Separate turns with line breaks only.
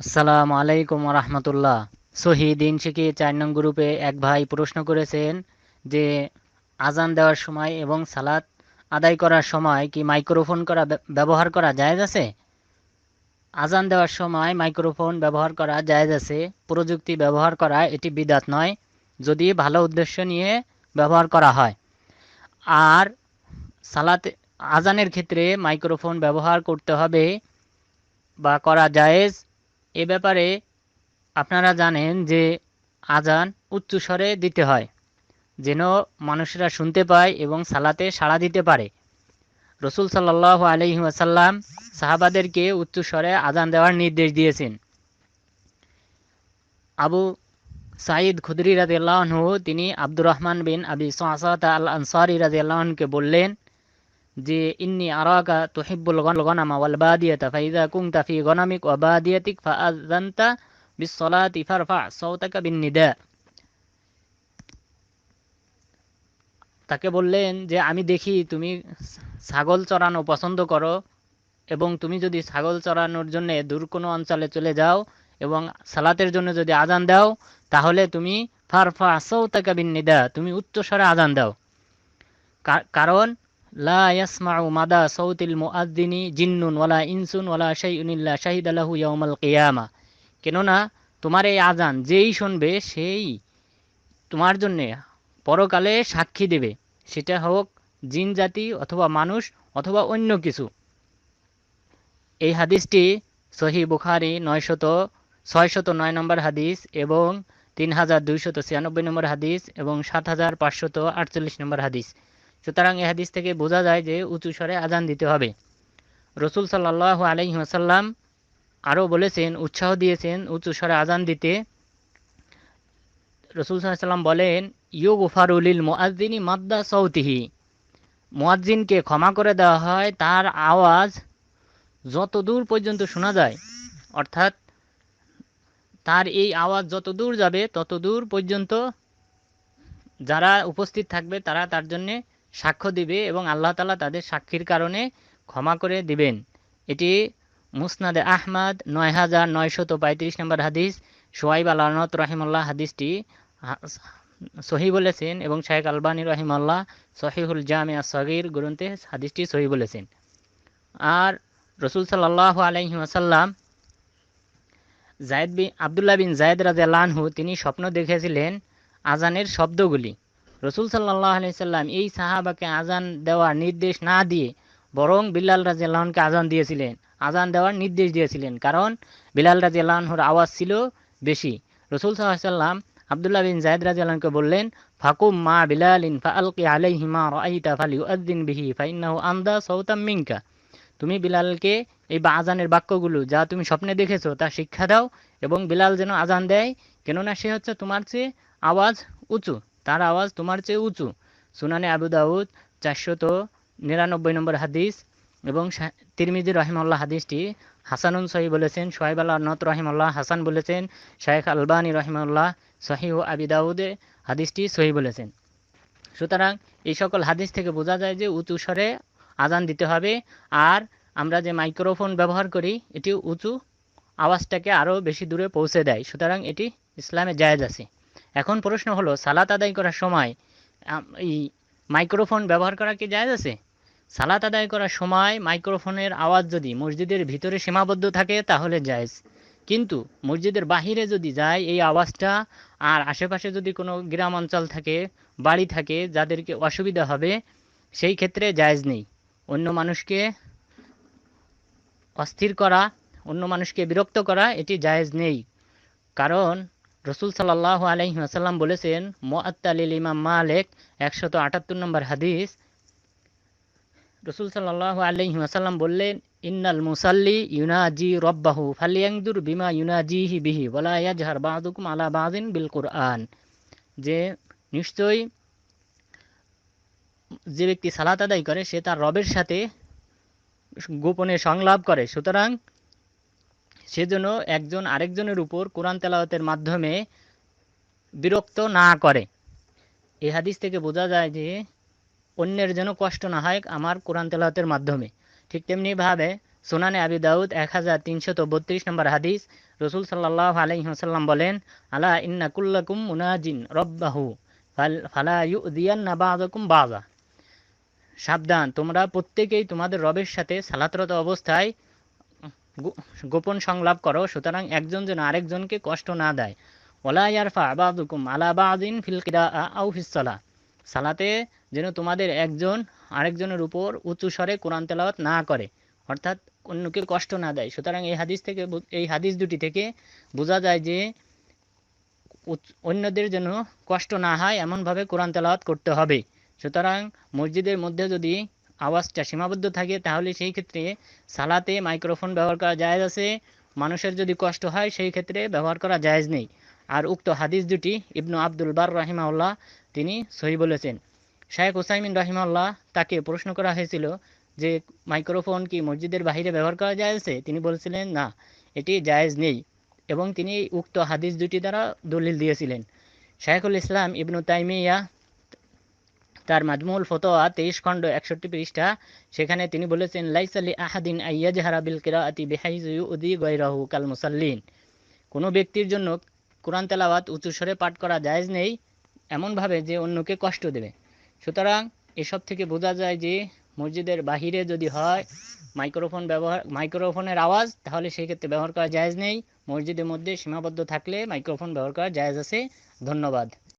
আসসালামু আলাইকুম রহমতুল্লাহ দিন শিখি চার নং গ্রুপে এক ভাই প্রশ্ন করেছেন যে, আজান দেওয়ার সময় এবং সালাত আদায় করার সময় কি মাইক্রোফোন করা ব্যবহার করা জায়েজ আছে? আজান দেওয়ার সময় মাইক্রোফোন ব্যবহার করা জায়েজ আছে। প্রযুক্তি ব্যবহার করা এটি বিদাত নয়, যদি ভালো উদ্দেশ্য নিয়ে ব্যবহার করা হয়। আর সালাতে, আজানের ক্ষেত্রে মাইক্রোফোন ব্যবহার করতে হবে বা করা জায়েজ। এ ব্যাপারে আপনারা জানেন যে আজান উচ্চস্বরে দিতে হয়, যেন মানুষেরা শুনতে পায় এবং সালাতে সাড়া দিতে পারে। রসুল সাল্লাহ আলহি আসাল্লাম সাহাবাদেরকে উচ্চস্বরে আজান দেওয়ার নির্দেশ দিয়েছেন। আবু সাঈদ খুদরি রাজিয়াল্লাহনহু তিনি আব্দুর রহমান বিন আবি সাসাত আল আনসারি রাজিয়াল্লাহনকে বললেন যে, ইন্নি আরাকা তুহিব্বুল গনামা ওয়াল ফাইদা কুনতা ফি গনামিক ওয়া বাদিয়াতিক ফাআযানতা বিস-সালাতি ফারফা সাওতাকা বিন-নিদা। তাকে বললেন যে, আমি দেখি তুমি ছাগল চড়ানো পছন্দ করো এবং তুমি যদি ছাগল চড়ানোর জন্য দূর কোনো অঞ্চলে চলে যাও এবং সালাতের জন্য যদি আজান দাও, তাহলে তুমি ফারফা সাওতাকা বিন-নিদা, তুমি উচ্চস্বরে আজান দাও। কারণ, লা ইয়াসমাউ মাদা সৌতিল মুআদ্দিনি জিন্নুন ওয়ালা ইনসুন ওয়ালা শাইউন ইল্লা শাহিদা লাহু ইয়াউমাল কিয়ামা। কেননা, তোমার এই আজান যেই শুনবে, সেই তোমার জন্যে পরকালে সাক্ষী দেবে। সেটা হোক জিন জাতি অথবা মানুষ অথবা অন্য কিছু। এই হাদিসটি সহি বুখারি নয়শত, ছয়শত নয় নম্বর হাদিস এবং তিন হাজার দুইশত ছিয়ানব্বই নম্বর হাদিস এবং সাত হাজার পাঁচশত আটচল্লিশ নম্বর হাদিস। সুতরাং এই হাদিস থেকে বোঝা যায় যে উঁচু স্বরে আজান দিতে হবে। রসুল সাল্লাহ আলহি আসাল্লাম আরও বলেছেন, উৎসাহ দিয়েছেন উঁচু স্বরে আজান দিতে। রসুল সাল্লাম বলেন ইয়োগ উফারুলিল মোয়াজ্জিনী মাদ্দা সৌতিহি মোয়াজ্জিনকে ক্ষমা করে দেওয়া হয়, তার আওয়াজ যত দূর পর্যন্ত শোনা যায়, অর্থাৎ তার এই আওয়াজ যত দূর যাবে, তত দূর পর্যন্ত যারা উপস্থিত থাকবে, তারা তার জন্যে সাক্ষ্য দিবে এবং আল্লাহ তালা তাদের সাক্ষীর কারণে ক্ষমা করে দিবেন। এটি মুসনাদে আহমদ, নয় হাজার নয়শত পঁয়ত্রিশ নম্বর হাদিস, সোয়াইব আল আনত রহিমুল্লাহ হাদিসটি সহি বলেছেন এবং শাহেখ আলবানী রহিমাল্লাহ সহিহুল জামিয়া সগির গ্রন্থে হাদিসটি সহি বলেছেন। আর রসুল সাল্লাহ আলহি আসাল্লাম জায়দ বিন, আবদুল্লাহ বিন জায়দ রাজালানহু তিনি স্বপ্ন দেখেছিলেন আজানের শব্দগুলি। রসুল সাল্লাহ আলাইসাল্লাম এই সাহাবাকে আজান দেওয়ার নির্দেশ না দিয়ে বরং বিল্লাল রাজিয়াল্লাহনকে আজান দিয়েছিলেন। আজান দেওয়ার নির্দেশ দিয়েছিলেন, কারণ বিলাল রাজিয়াল্লাহর আওয়াজ ছিল বেশি। রসুল সাল্লাহ সাল্লাম আবদুল্লাহ বিন জায়দ রাজিয়াল্লাহকে বললেন, ফাকুম মা বিলালিন ফাআলকি আলাইহিমা রাআইতা ফালিউআদ্দিন বিহি, ফাইন্নাহু আন্দা সাউতাম মিনকা। তুমি বিলালকে এই বা আজানের বাক্যগুলো যা তুমি স্বপ্নে দেখেছ তা শিক্ষা দাও এবং বিলাল যেন আজান দেয়, কেননা সে হচ্ছে তোমার চেয়ে আওয়াজ উঁচু, তার আওয়াজ তোমার চেয়ে উঁচু। সুনানে আবু দাউদ চারশত নিরানব্বই নম্বর হাদিস এবং তিরমিজি রহিমাল্লাহ হাদিসটি হাসানুন সহি বলেছেন সোহেব আল্লাহ নত রহিমাল্লাহ হাসান বলেছেন, শায়েখ আলবানী রহিমাল্লাহ সহি ও আবি দাউদে হাদিসটি সহি বলেছেন। সুতরাং এই সকল হাদিস থেকে বোঝা যায় যে উঁচু স্বরে আজান দিতে হবে আর আমরা যে মাইক্রোফোন ব্যবহার করি, এটি উঁচু আওয়াজটাকে আরও বেশি দূরে পৌঁছে দেয়। সুতরাং এটি ইসলামে জায়েজ আছে। এখন প্রশ্ন হলো, সালাত আদায় করার সময় এই মাইক্রোফোন ব্যবহার করা কি জায়েজ আছে? সালাত আদায় করার সময় মাইক্রোফোনের আওয়াজ যদি মসজিদের ভিতরে সীমাবদ্ধ থাকে, তাহলে জায়েজ। কিন্তু মসজিদের বাহিরে যদি যায়, এই আওয়াজটা আর আশেপাশে যদি কোনো গ্রাম অঞ্চল থাকে, বাড়ি থাকে, যাদেরকে অসুবিধা হবে, সেই ক্ষেত্রে জায়েজ নেই। অন্য মানুষকে অস্থির করা, অন্য মানুষকে বিরক্ত করা, এটি জায়েজ নেই। কারণ রসুল সাল্লাহ আলহি আসাল্লাম বলেছেন মোয়াত্তালিল ইমাম মালেক, একশত আটাত্তর নম্বর হাদিস। রসুল সাল্লাহ আলহি আসাল্লাম বললেন ইন্নাল মুসাল্লি ইউনাজি রব্বাহু ফালিয়াংদুর বিমা ইউনাজিহি বিহি বলা ইয়াজহার বাদুকুম আলা বাদিন বিল কুরআন যে নিশ্চয়ই যে ব্যক্তি সালাত আদায় করে, সে তার রবের সাথে গোপনে সংলাপ করে। সুতরাং সেজন্য একজন আরেকজনের উপর কোরআন তেলাওয়াতের মাধ্যমে বিরক্ত না করে। এই হাদিস থেকে বোঝা যায় যে অন্যের যেন কষ্ট না হয় আমার কোরআন তেলাওয়াতের মাধ্যমে। ঠিক তেমনিভাবে সোনানে আবি দাউদ এক হাজার তিনশত বত্রিশ নম্বর হাদিস রসুল সাল্লাহ আলহিহাসাল্লাম বলেন, আলা ইন্না কুল্লাকুম মুনাজিন রব্বাহু বাযাকুম বাযা সাবধান, তোমরা প্রত্যেকেই তোমাদের রবের সাথে সালাতরত অবস্থায় গোপন সংলাপ করো, সুতরাং একজন যেন আরেকজনকে কষ্ট না দেয়। ওলা ইয়ারফা বাদুকুম আলা বাদিন ফিল কিরা আউ ফিসলা সালাতে যেন তোমাদের একজন আরেকজনের উপর উঁচু স্বরে কোরআন তেলাওয়াত না করে, অর্থাৎ অন্যকে কষ্ট না দেয়। সুতরাং এই হাদিস থেকে এই হাদিস দুটি থেকে বোঝা যায় যে অন্যদের যেন কষ্ট না হয়, এমনভাবে কোরআন তেলাওয়াত করতে হবে। সুতরাং মসজিদের মধ্যে যদি আওয়াজটা সীমাবদ্ধ থাকে, তাহলে সেই ক্ষেত্রে সালাতে মাইক্রোফোন ব্যবহার করা জায়েজ আছে। মানুষের যদি কষ্ট হয়, সেই ক্ষেত্রে ব্যবহার করা জায়েজ নেই। আর উক্ত হাদিস দুটি ইবনু আব্দুল বার রাহিমাউল্লাহ তিনি সহি বলেছেন। শায়েখ হুসাইমিন রাহিমাউল্লাহ তাকে প্রশ্ন করা হয়েছিল যে মাইক্রোফোন কি মসজিদের বাহিরে ব্যবহার করা জায়েজ তিনি বলছিলেন, না, এটি জায়েজ নেই। এবং তিনি উক্ত হাদিস দুটি দ্বারা দলিল দিয়েছিলেন। শাইখুল ইসলাম ইবনু তাইমিয়া তার মাজমুল ফতোয়া তেইশ খণ্ড একষট্টি পৃষ্ঠা, সেখানে তিনি বলেছেন, লাইস লাইসালি আহাদিন আইয়াজহারা বিল কিরাআতি বিহাইযু ইউদি গায়রাহু কাল মুসাল্লিন। কোনো ব্যক্তির জন্য কোরআন তেলাওয়াত উঁচু স্বরে পাঠ করা জায়েজ নেই, এমনভাবে যে অন্যকে কষ্ট দেবে। সুতরাং এসব থেকে বোঝা যায় যে মসজিদের বাহিরে যদি হয় মাইক্রোফোন ব্যবহার, মাইক্রোফোনের আওয়াজ, তাহলে সেই ক্ষেত্রে ব্যবহার করা জায়েজ নেই। মসজিদের মধ্যে সীমাবদ্ধ থাকলে মাইক্রোফোন ব্যবহার করা জায়েজ আছে। ধন্যবাদ।